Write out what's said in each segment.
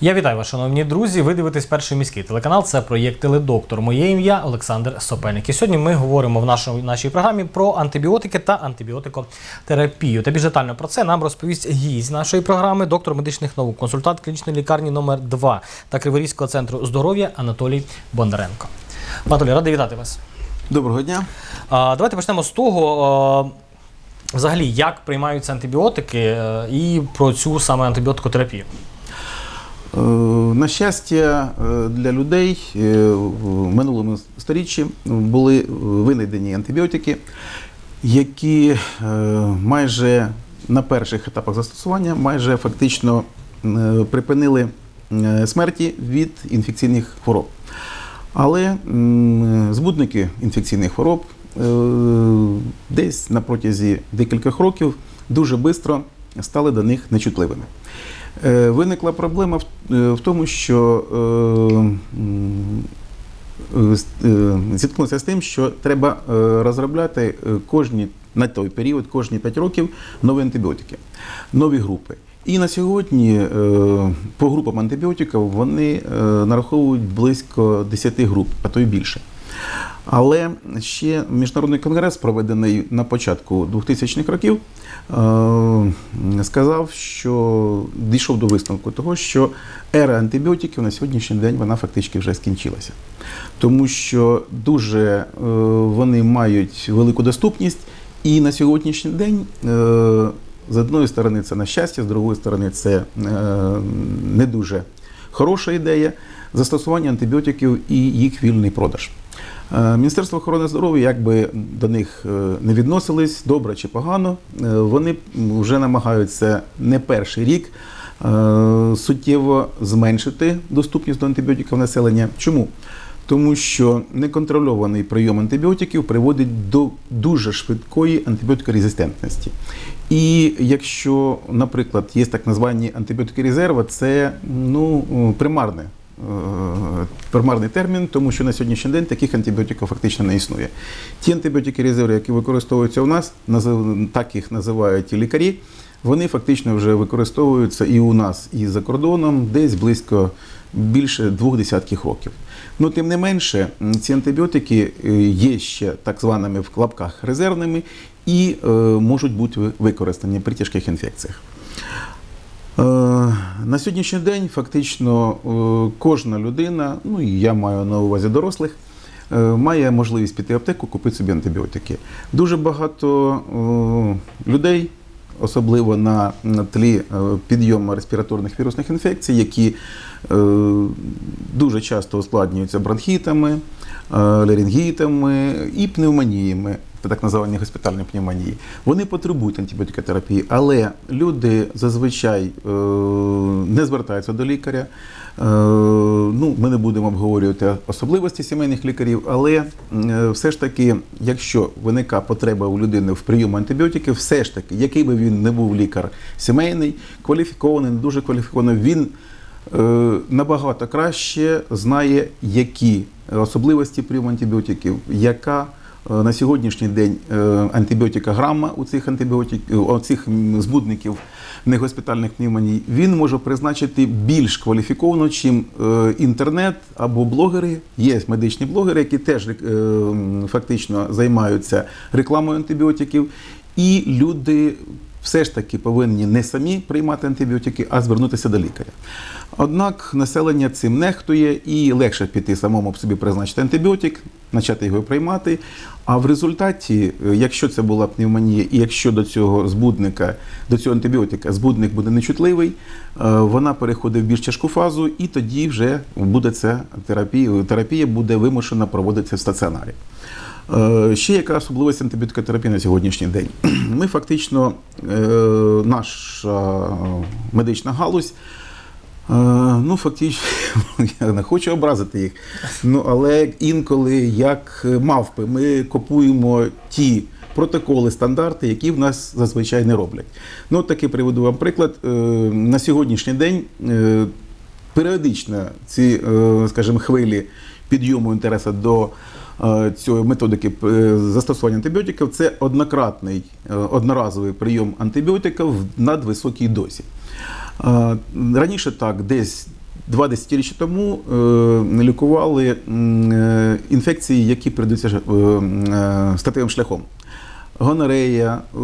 Я вітаю вас, шановні друзі. Ви дивитесь перший міський телеканал. Це проєкт Теледоктор. Моє ім'я Олександр Сопельник. І сьогодні ми говоримо в нашому нашій програмі про антибіотики та антибіотикотерапію. Та більш детально про це нам розповість гість нашої програми, доктор медичних наук, консультант клінічної лікарні номер 2 та Криворізького центру здоров'я Анатолій Бондаренко. Анатолій, радий вітати вас. Доброго дня. А, давайте почнемо з того. Взагалі, як приймаються антибіотики е, і про цю саме антибіотикотерапію. Е, На щастя, е, для людей е, в минулому сторіччі були винайдені антибіотики, які майже на перших етапах застосування майже фактично припинили смерті від інфекційних хвороб. Але збудники інфекційних хвороб десь на протязі декількох років дуже швидко стали до них нечутливими. Е, Виникла проблема в, е, тому, що е, зіткнувся з тим, що треба розробляти кожні на той період, кожні 5 років нові антибіотики, нові групи. І на сьогодні по групам антибіотиків вони нараховують близько 10 груп, а то й більше. Але ще міжнародний конгрес, проведений на початку 2000-х років, сказав, що дійшов до висновку того, що ера антибіотиків на сьогоднішній день вона фактично вже скінчилася. Тому що дуже е, вони мають велику доступність, і на сьогоднішній день. е, з одної сторони, це на щастя, з другої сторони, це е, не дуже хороша ідея застосування антибіотиків і їх вільний продаж. Е, Міністерство охорони здоров'я, як би до них е, не відносились, добре чи погано, е, вони вже намагаються не перший рік суттєво зменшити доступність до антибіотиків населення. Чому? Тому що неконтрольований прийом антибіотиків приводить до дуже швидкої антибіотикорезистентності. І якщо, наприклад, є так названі антибіотики резерва, це ну, примарне. Е, Примарний термін, тому що на сьогоднішній день таких антибіотиків фактично не існує. Ті антибіотики резерви, які використовуються у нас, так їх називають лікарі, вони фактично вже використовуються і у нас, і за кордоном десь близько більше двох десятків років. Ну, тим не менше, ці антибіотики е, є ще так званими в клапках резервними і е, можуть бути використані при тяжких інфекціях. Е, На сьогоднішній день фактично е, кожна людина, ну і я маю на увазі дорослих, е, має можливість піти в аптеку, купити собі антибіотики. Дуже багато людей, особливо на, тлі підйому респіраторних вірусних інфекцій, які дуже часто ускладнюються бронхітами, ларингітами і пневмоніями, так називані госпітальні пневмонії. Вони потребують антибіотикотерапії, але люди зазвичай е, не звертаються до лікаря. Е, ну, ми не будемо обговорювати особливості сімейних лікарів, але е, все ж таки, якщо виникає потреба у людини в прийомі антибіотиків, все ж таки, який би він не був лікар сімейний, кваліфікований, не дуже кваліфікований, він набагато краще знає, які особливості прийому антибіотиків, яка на сьогоднішній день е, антибіотикограма у цих антибіотиків, у цих збудників негоспітальних пневмоній, він може призначити більш кваліфіковано, чим е, інтернет або блогери. Є медичні блогери, які теж е, фактично займаються рекламою антибіотиків, і люди все ж таки повинні не самі приймати антибіотики, а звернутися до лікаря. Однак населення цим нехтує і легше піти самому собі призначити антибіотик, почати його приймати. А в результаті, е, якщо це була пневмонія, і якщо до цього збудника, до цього антибіотика збудник буде нечутливий, е, вона переходить в більш тяжку фазу, і тоді вже буде ця терапія, терапія буде вимушена проводитися в стаціонарі. Е, Ще яка особливість антибіотикотерапії на сьогоднішній день? Ми фактично, наша медична галузь, ну фактично, я не хочу образити їх, ну але інколи, як мавпи, ми копуємо ті протоколи, стандарти, які в нас зазвичай не роблять. Ну, от такий приведу вам приклад. Е, На сьогоднішній день е, періодично ці, е, скажімо, хвилі підйому інтересу до е, цієї методики е, застосування антибіотиків це однократний е, одноразовий прийом антибіотиків в надвисокій дозі. Е, Раніше так, десь два десятиріччя тому е, лікували е, інфекції, які передаються е, е, статевим шляхом. Гонорея, е,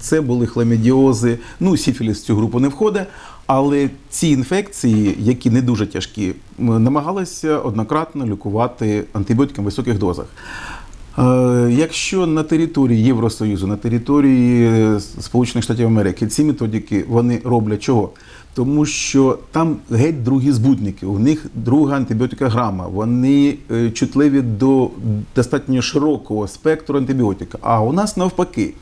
це були хламідіози, ну, сіфіліс в цю групу не входить. Але ці інфекції, які не дуже тяжкі, намагалися однократно лікувати антибіотиками в високих дозах. Е, Якщо на території Євросоюзу, на території Сполучених Штатів Америки ці методики вони роблять чого? Тому що там геть другі збудники, у них друга антибіотика грама, вони е, чутливі до достатньо широкого спектру антибіотика. А у нас навпаки.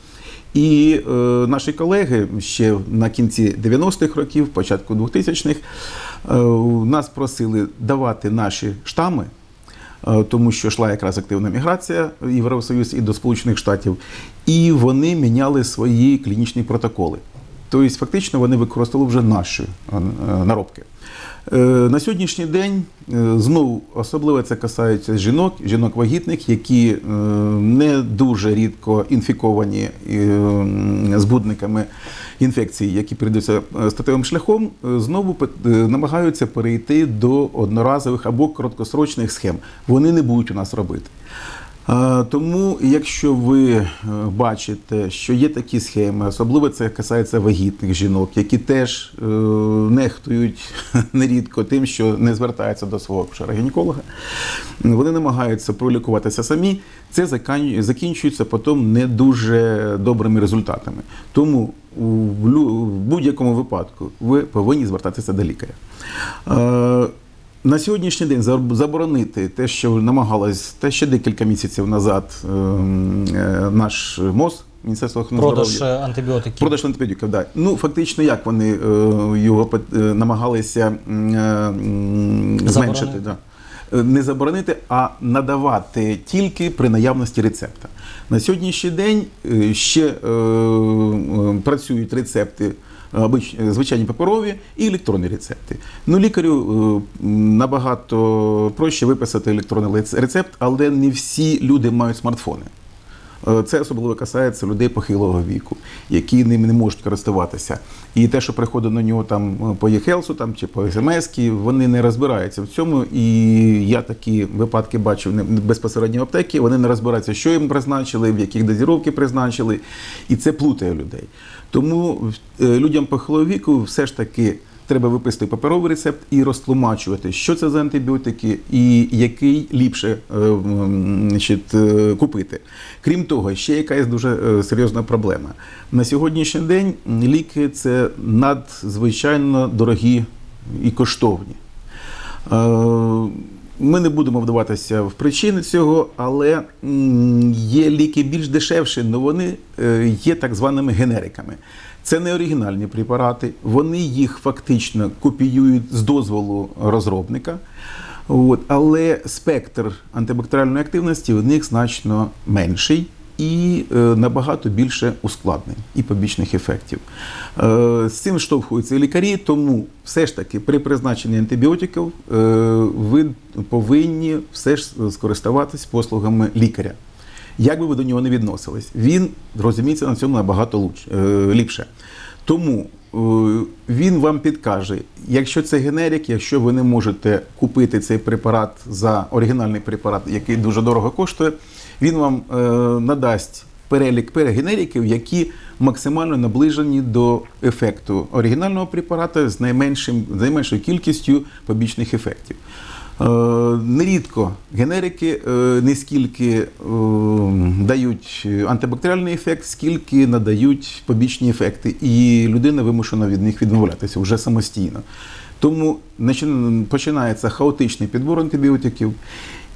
І е, наші колеги ще на кінці 90-х років, початку 2000-х, е, нас просили давати наші штами, е, тому що йшла якраз активна міграція в Євросоюз і до Сполучених Штатів, і вони міняли свої клінічні протоколи. Тобто, фактично, вони використовували вже наші е, наробки. Е, На сьогоднішній день е, знову особливо це касається жінок, жінок вагітних, які е, не дуже рідко інфіковані збудниками інфекцій, які передаються статевим шляхом, знову намагаються перейти до одноразових або короткосрочних схем. Вони не будуть у нас робити. Е, Тому, якщо ви е, бачите, що є такі схеми, особливо це касається вагітних жінок, які теж е, нехтують нерідко тим, що не звертаються до свого акушера-гінеколога, вони намагаються пролікуватися самі. Це закінчується потім не дуже добрими результатами. Тому в будь-якому випадку ви повинні звертатися до лікаря. На сьогоднішній день заб- заборонити те, що намагалось те ще декілька місяців назад ем, е, наш МОЗ, Міністерство охорони Продаж здоров'я. е, антибіотиків. Продаж антибіотиків, да. Ну фактично, як вони е, його намагалися зменшити, да. Не заборонити, а надавати тільки при наявності рецепта. На сьогоднішній день ще працюють рецепти. Звичайні паперові і електронні рецепти. Ну, лікарю е, набагато проще виписати електронний рецепт, але не всі люди мають смартфони. Е, Це особливо касається людей похилого віку, які ним не можуть користуватися. І те, що приходить на нього там е, по e там чи по смс, вони не розбираються в цьому. І я такі випадки бачив безпосередньо в аптеки. Вони не розбираються, що їм призначили, в яких дозіровки призначили, і це плутає людей. Тому е, людям похилого віку все ж таки. Треба виписати паперовий рецепт і розтлумачувати, що це за антибіотики і який ліпше е, значить, е, купити. Крім того, ще якась дуже серйозна проблема. На сьогоднішній день ліки це надзвичайно дорогі і коштовні. Ми не будемо вдаватися в причини цього, але є ліки більш дешевші, але вони е, є так званими генериками. Це не оригінальні препарати, вони їх фактично копіюють з дозволу розробника. От, але спектр антибактеріальної активності в них значно менший і е, набагато більше ускладнень і побічних ефектів. Е, з цим штовхуються лікарі, тому все ж таки при призначенні антибіотиків е, ви повинні все ж скористуватись послугами лікаря. Як би ви до нього не відносились, він розуміється на цьому набагато ліпше. Тому він вам підкаже, якщо це генерик, якщо ви не можете купити цей препарат за оригінальний препарат, який дуже дорого коштує, він вам е, надасть перелік генериків, які максимально наближені до ефекту оригінального препарата з найменшим, з найменшою кількістю побічних ефектів. Е, Нерідко генерики е, не скільки е, дають антибактеріальний ефект, скільки надають побічні ефекти, і людина вимушена від них відмовлятися вже самостійно. Тому починається хаотичний підбор антибіотиків.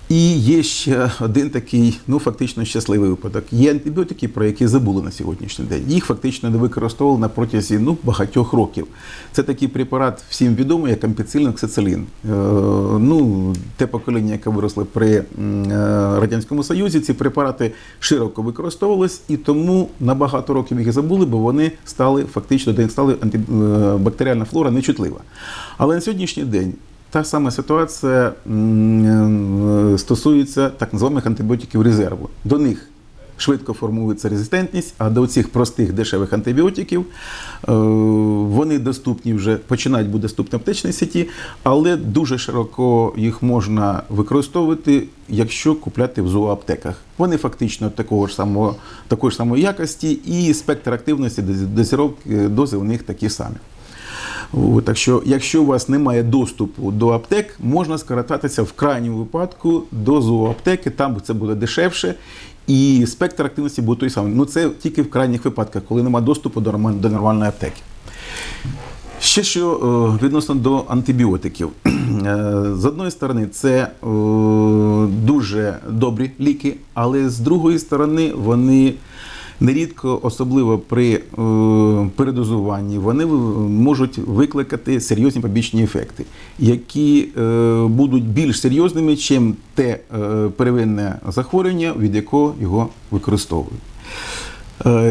І є ще один такий, ну фактично щасливий випадок. Є антибіотики, про які забули на сьогоднішній день. Їх фактично не використовували на протязі ну, багатьох років. Це такий препарат всім відомий, як ампіцилин, ксицилін. Е, ну, те покоління, яке виросло при е, Радянському Союзі, ці препарати широко використовувались, і тому на багато років їх забули, бо вони стали фактично до стали антибактеріальна флора нечутлива. Але на сьогоднішній день та сама ситуація е, стосується так званих антибіотиків резерву. До них швидко формується резистентність, а до цих простих дешевих антибіотиків е, вони доступні вже починають бути доступні в аптечній сіті, але дуже широко їх можна використовувати, якщо купляти в зооаптеках. Вони фактично такого ж самого, такої ж самої якості, і спектр активності доз- дозіровки дози у них такі самі. Так що, якщо у вас немає доступу до аптек, можна скористатися в крайньому випадку до зооаптеки, там це буде дешевше, і спектр активності буде той самий. Ну це тільки в крайніх випадках, коли немає доступу до, до нормальної аптеки. Ще що е, відносно до антибіотиків. Е, З одної сторони, це е, дуже добрі ліки, але з другої сторони, вони нерідко, особливо при е, передозуванні, вони можуть викликати серйозні побічні ефекти, які е, будуть більш серйозними, ніж те е, первинне захворювання, від якого його використовують.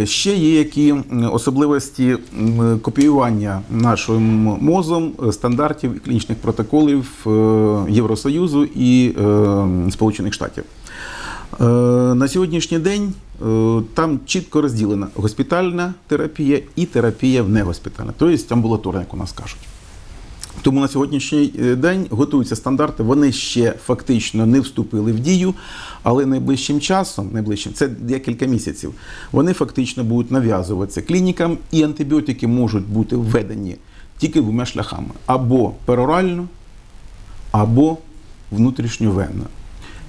Ще є які особливості копіювання нашим мозом стандартів і клінічних протоколів Євросоюзу і Сполучених Штатів. Е, На сьогоднішній день е, там чітко розділена госпітальна терапія і терапія в негоспітальна, тобто амбулаторна, як у нас кажуть. Тому на сьогоднішній е, день готуються стандарти. Вони ще фактично не вступили в дію, але найближчим часом, найближчим, це декілька місяців, вони фактично будуть нав'язуватися клінікам, і антибіотики можуть бути введені тільки двома шляхами: або перорально, або внутрішньовенно.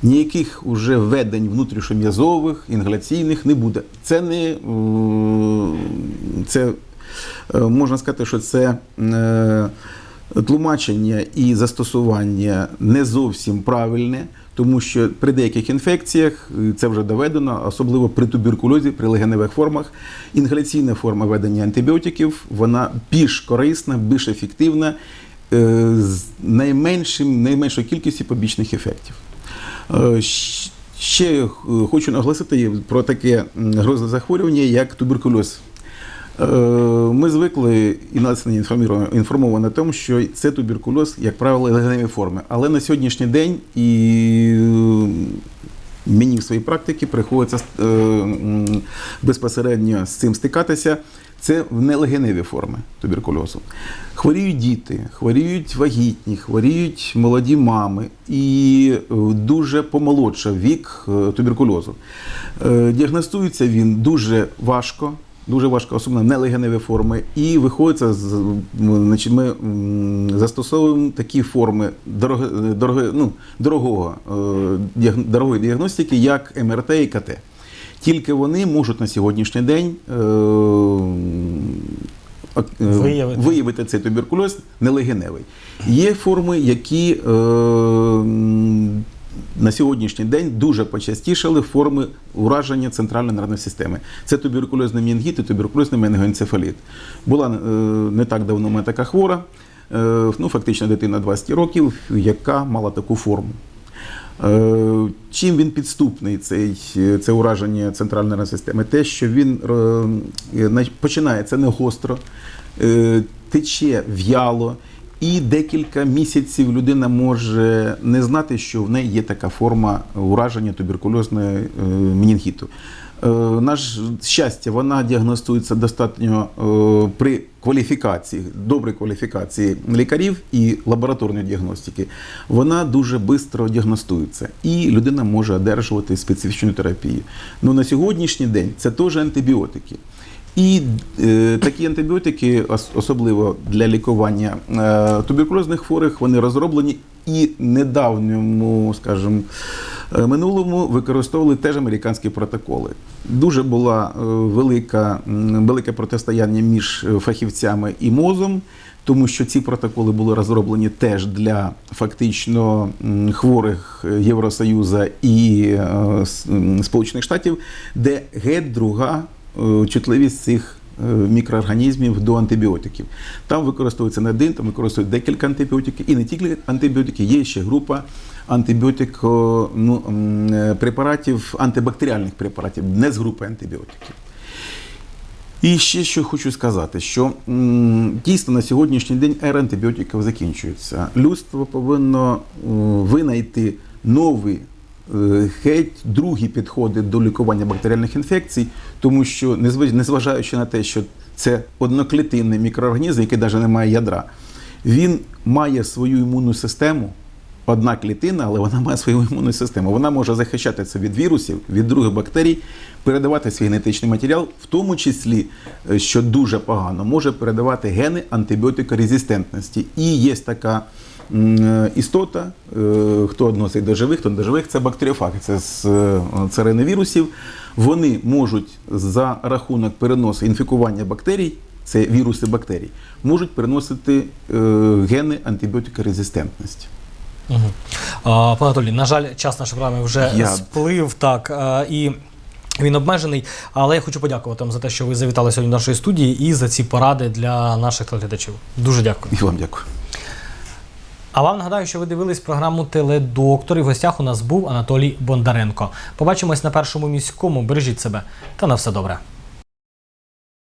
Ніяких уже введень внутрішньом'язових, інгаляційних не буде. Це не е, це е, можна сказати, що це е, тлумачення і застосування не зовсім правильне, тому що при деяких інфекціях це вже доведено, особливо при туберкульозі, при легеневих формах. Інгаляційна форма ведення антибіотиків вона більш корисна, більш ефективна, з найменшим, найменшою кількістю побічних ефектів. Е, Ще е, хочу наголосити про таке грозне захворювання, як туберкульоз. Е, Ми звикли і нас не інформовано тому, що це туберкульоз, як правило, легеневі форми. Але на сьогоднішній день і мені в своїй практиці приходиться безпосередньо з цим стикатися. Це в нелегеневі форми туберкульозу. Хворіють діти, хворіють вагітні, хворіють молоді мами і е, дуже помолодшав вік е, туберкульозу. Е, Діагностується він дуже важко. Дуже важко, особливо нелегеневі форми, і виходиться значить, ми застосовуємо такі форми дороги, дороги, ну, дорогого, дорогої діагностики, як МРТ і КТ. Тільки вони можуть на сьогоднішній день е, е, Виявити. виявити цей туберкульоз нелегеневий. Є форми, які е, на сьогоднішній день дуже почастішали форми ураження центральної нервної системи. Це туберкульозний менінгіт і туберкульозний менінгоенцефаліт. Була е, не так давно мене така хвора, е, ну фактично дитина 20 років, яка мала таку форму. Е, Чим він підступний, цей, це ураження центральної системи? Те, що він е, починається не гостро, е, тече в'яло, і декілька місяців людина може не знати, що в неї є така форма ураження туберкульозної е, менінгіту. Е, Наш щастя, вона діагностується достатньо е, при кваліфікації, добрій кваліфікації лікарів і лабораторної діагностики. Вона дуже швидко діагностується, і людина може одержувати специфічну терапію. Ну на сьогоднішній день це теж антибіотики. І е, такі антибіотики, особливо для лікування е, туберкульозних хворих, вони розроблені і недавньому, скажімо, минулому використовували теж американські протоколи. Дуже була е, велика, велике протистояння між е, фахівцями і мозом, тому що ці протоколи були розроблені теж для фактично хворих Євросоюзу і е, Сполучених Штатів, де геть друга е, чутливість цих е, мікроорганізмів до антибіотиків. Там використовується не один, там використовують декілька антибіотиків, і не тільки антибіотики, є ще група антибіотико ну, е, препаратів, антибактеріальних препаратів, не з групи антибіотиків. І ще що хочу сказати, що дійсно на сьогоднішній день ера антибіотиків закінчується. Людство повинно е, винайти нові е, геть другі підходи до лікування бактеріальних інфекцій, тому що незваж- незважаючи на те, що це одноклітинний мікроорганізм, який навіть не має ядра, він має свою імунну систему. Одна клітина, але вона має свою імунну систему. Вона може захищатися від вірусів, від других бактерій, передавати свій генетичний матеріал, в тому числі, е, що дуже погано, може передавати гени антибіотикорезистентності. І є така е, істота, е, хто відносить до живих, хто не до живих, це бактеріофаги, це з е, царини вірусів. Вони можуть за рахунок переносу інфікування бактерій, це віруси бактерій, можуть переносити е, гени антибіотикорезистентності. Угу. А, пане Анатолій, на жаль, час нашої програми вже Я- сплив так. і він обмежений, але я хочу подякувати вам за те, що ви завітали сьогодні до нашої студії і за ці поради для наших телеглядачів. Дуже дякую. І вам дякую. А вам нагадаю, що ви дивились програму Теледоктор і в гостях у нас був Анатолій Бондаренко. Побачимось на першому міському. Бережіть себе та на все добре.